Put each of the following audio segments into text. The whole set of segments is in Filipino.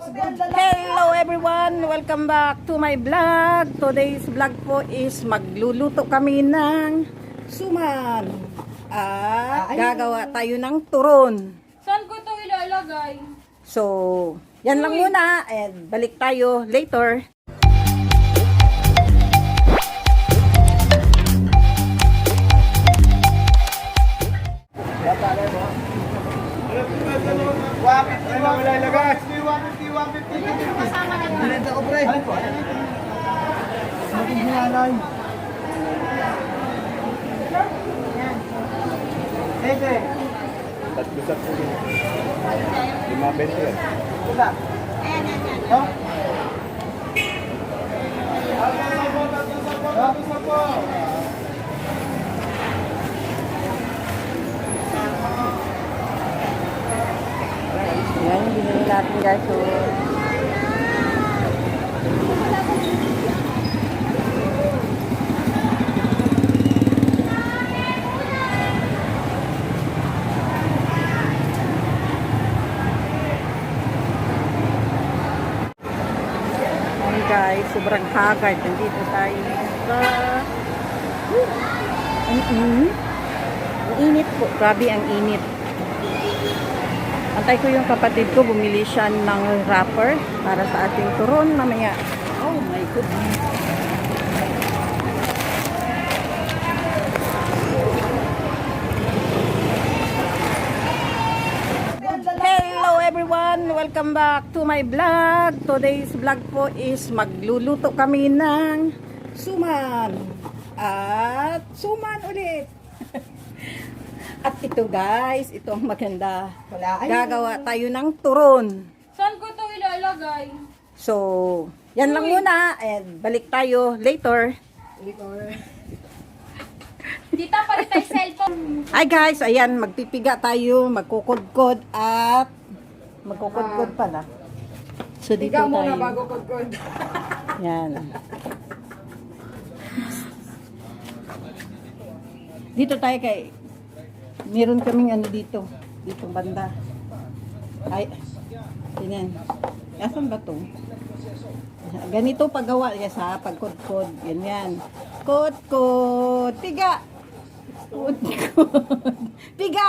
Hello everyone! Welcome back to my vlog. Today's vlog po is magluluto kami ng suman. At gagawa tayo ng turon. Saan ko ito ilalagay? So, yan lang muna. And balik tayo later. Tatlo sa pulo. Lima bente yan. Yan yung binili natin guys. So, Ayan guys, sobrang haggard. Nandito tayo sa... Ang init. Ang init po. Grabe ang init. Antay ko yung kapatid ko, bumili siya ng wrapper para sa ating turon mamaya. Oh my goodness. Hello everyone! Welcome back to my vlog. Today's vlog po is magluluto kami ng suman. At suman ulit. At ito guys, ito ang maganda. Gagawa tayo ng turon. Saan ko ito ilalagay? So, yan lang muna. And balik tayo later. Tita, palit tayo cellphone. Hi guys, ayan, magpipiga tayo, magkukudkod at magkukudkod pala. So dito tayo. bago kudkod. Yan. Dito tayo kay meron kaming ano dito, dito banda. Ay, tingnan. Asan ba to? Ganito paggawa niya sa pagkudkod. Ganyan. Kudkod. Piga. Kudkod. Piga.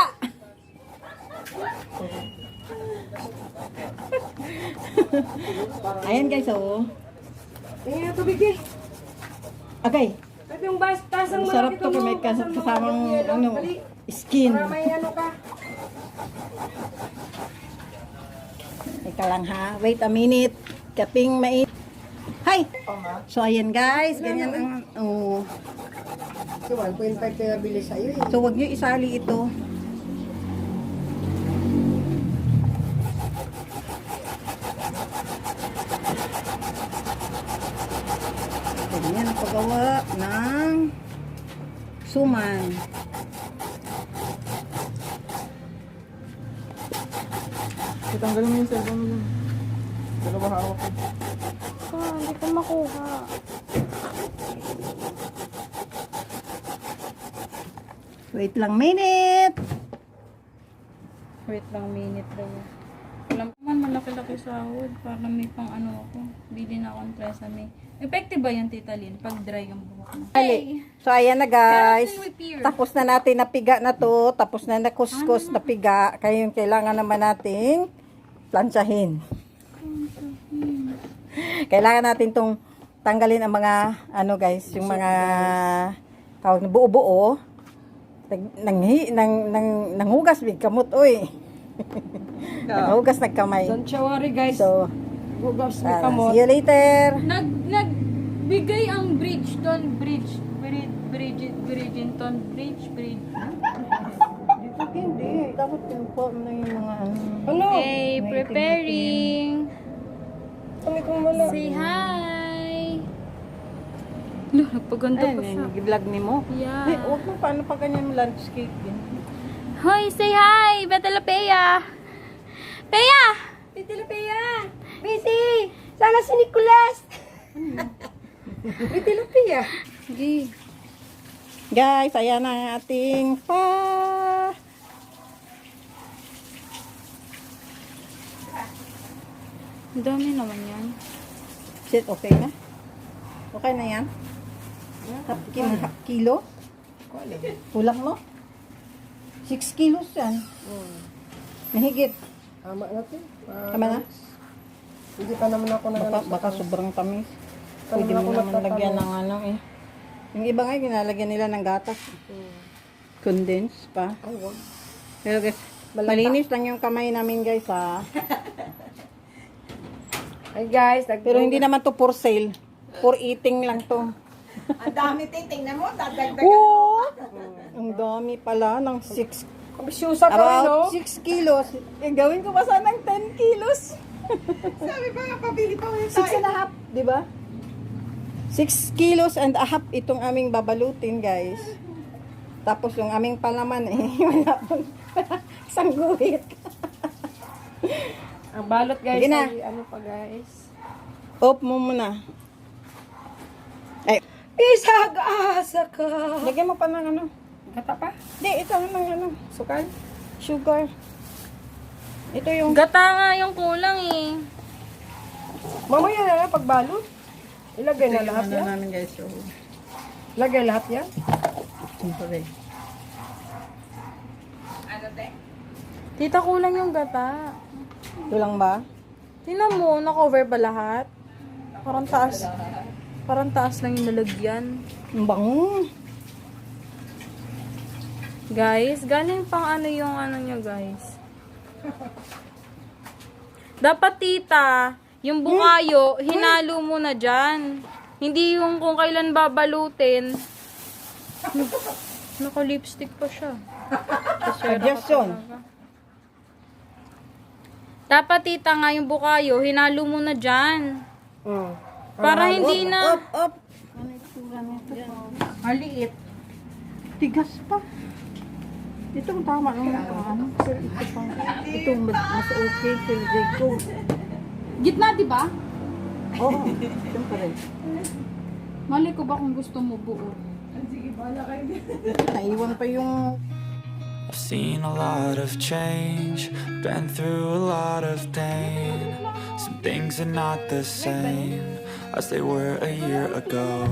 Ayan guys, oh. Tingnan tubig eh. Okay. Pwede yung bas, tasang Ang sarap to kung may kas- kasamang ano, skin. Para may ano ka. Ika lang ha. Wait a minute. Kaping mait. Hi! So, ayan guys. Ganyan ang... Oh. So, 1.5 na bili sa'yo eh. So, wag nyo isali ito. Ganyan ang paggawa ng suman. Tanggalin mo yung cellphone mo. Dalawa hawak ko. Ah, hindi ko makuha. Wait lang minute. Wait lang, minute daw. Malaki-laki sahod. Para may pang ano ako. Bili na akong tresame. Effective ba yan, Tita Lynn? Pag dry ang buhok mo. Ali. So, ayan na guys. Tapos na natin napiga na to. Tapos na nakuskus na piga. Kaya yung kailangan naman nating planchahin. Kailangan natin tong tanggalin ang mga ano guys, yung mga tawag na buo-buo. Nang, nang, nang, nang, nanghugas big kamot oy. nanghugas nagkamay. Don't you worry guys. So, Hugas mo ah, kamot. see you later. Nag, nagbigay ang Bridgeton Bridge. Bridge, Bridget, Bridgeton Bridge, Bridge. Dito hindi. Dapat yung form na yung mga ano. Ano? Hey, preparing. Kami wala. Say hi. Lo, nagpaganda pa siya. yung vlog ni mo. Yeah. Eh, huwag mo paano pa ganyan landscape din. Hoy, say hi! Betela Pea! Pea! Titila Pia! Busy! Sana si Nicolas! Titila Pia! Sige. Guys, ayan ang ating pa. Dami naman yan. Shit, okay na? Okay na yan? Half kilo? Half kilo? Kulang mo? 6 kilos yan. Mahigit. Tama natin. Ah, Tama na? Hindi pa naman ako nag Baka, baka sobrang tamis. Parang Pwede mo naman lagyan ng ano eh. Yung iba nga, ginalagyan nila ng gatas. Condense pa. Ay, wag. Pero guys, malinis lang yung kamay namin guys ha. Ay guys, nag Pero hindi naman to for sale. For eating lang to. Ang dami titingnan mo, dadagdag. Oo! Ang dami pala ng 6 Ambisyosa ka rin, no? About 6 kilos. Eh, gawin ko pa sanang 10 kilos. Sabi pa nga, pabili pa ulit 6 and a half, di ba? 6 kilos and a half itong aming babalutin, guys. Tapos yung aming palaman, eh, wala pang isang guhit. Ang balot guys, Sige na. ay ano pa guys. Off mo muna. Ay, Isag-asa ka. lagyan mo pa ng ano. Kata pa? Hindi, ito ng ano, Sukal? sugar. Ito yung Gata nga yung kulang eh. Mamaya na lang pagbalot. Ilagay na lahat ano yan. namin, guys. So, Ilagay lahat yan. sorry. Tita, kulang yung gata. Ito lang ba? Tingnan mo, na-cover ba lahat? Parang taas. Parang taas lang yung nalagyan. Ang bango. Guys, galing pang ano yung ano nyo, guys. Dapat tita, yung bukayo, hinalo mo na dyan. Hindi yung kung kailan babalutin. Naka-lipstick pa siya. Suggestion. Dapat tita nga yung bukayo, hinalo mo na dyan. Mm. Para hindi na... Up, up. Ano? Maliit. Tigas pa. Ito ang tama ng ano. Pero ito pang, ito mas, mas okay kay Rico. Gitna, di ba? Oo, siyempre. Mali ko ba kung gusto mo buo? Naiwan pa yung I've seen a lot of change, been through a lot of pain. Some things are not the same as they were a year ago.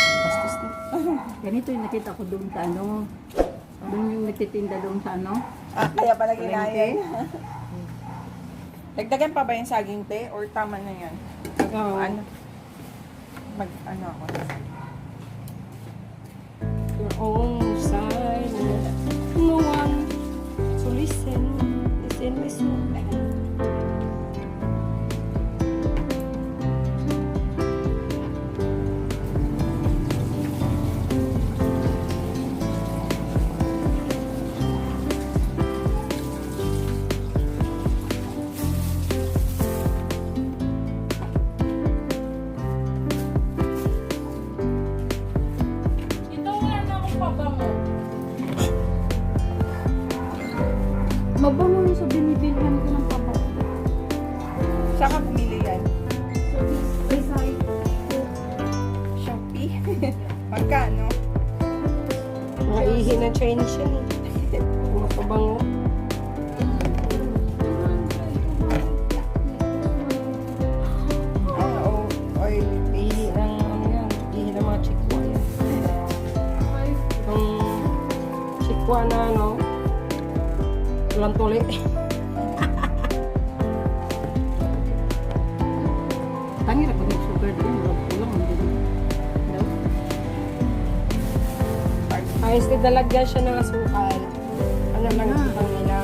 Bastos na. ganito yung nakita ko doon sa ano. Doon yung nagtitinda doon sa ano. Ah, kaya pala Palengke. Dagdagan pa ba yung saging te? Or tama na yan? Oo. Ano? Mag, ano ako? Your own side. No one to listen. Listen, listen. kuha na ano, tulang tuli. Tangi na pag may sugar din, walang kulang. Ay, instead nalagyan siya ng asukal. Ano lang ah. ang nila.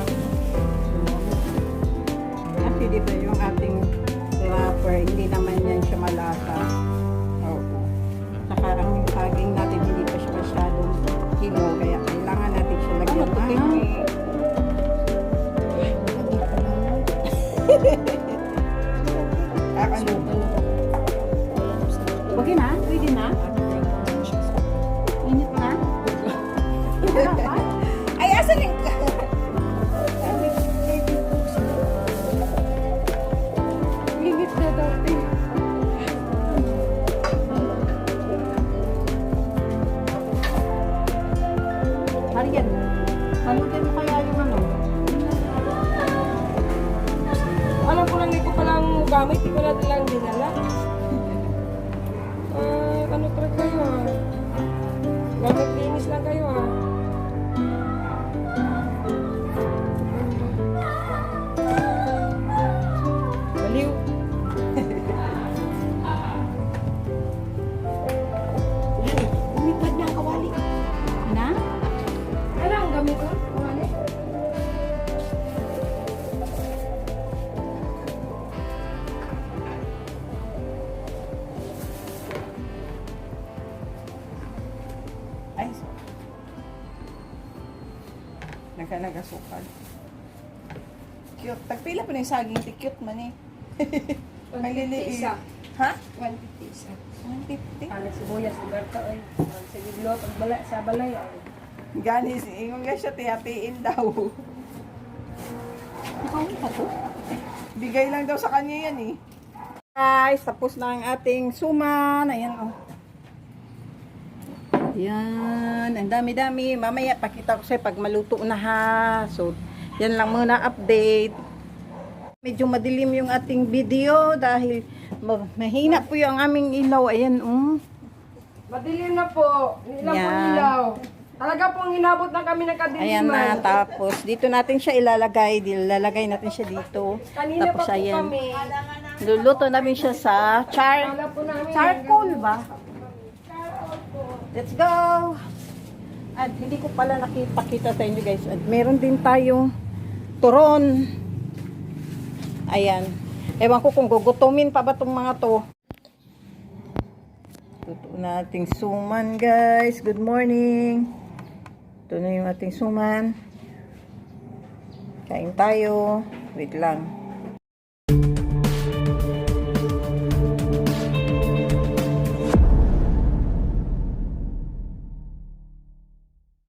Happy ah, dito yung ating wrapper. Hindi naman Nagkanagasukal. Cute. Tagpila pa na yung saging. Ti cute man eh. Ang liliit. Ha? 150 isa. 150. Anak sibuyas, liberta oy. Sa gidlo, pag balay, sa balay oy. Gani, ingon nga siya, tihatiin daw. Nakawin pa to? Bigay lang daw sa kanya yan eh. Guys, tapos na ang ating suman. Ayan oh. Yan, ang dami-dami. Mamaya pakita ko sa'yo pag maluto na ha. So, yan lang muna update. Medyo madilim yung ating video dahil ma- mahina po yung aming ilaw. Ayan, um. Madilim na po. Ilang po ilaw. Talaga pong inabot na kami ng kadiliman. Ayan na, tapos dito natin siya ilalagay. Ilalagay natin siya dito. Kanina tapos pa po ayan. kami. Luluto namin siya sa char charcoal ba? Let's go! At hindi ko pala nakipakita sa inyo guys. At meron din tayong turon. Ayan. Ewan ko kung gugutumin pa ba tong mga to. Luto nating suman guys. Good morning. Ito na yung ating suman. Kain tayo. Wait lang.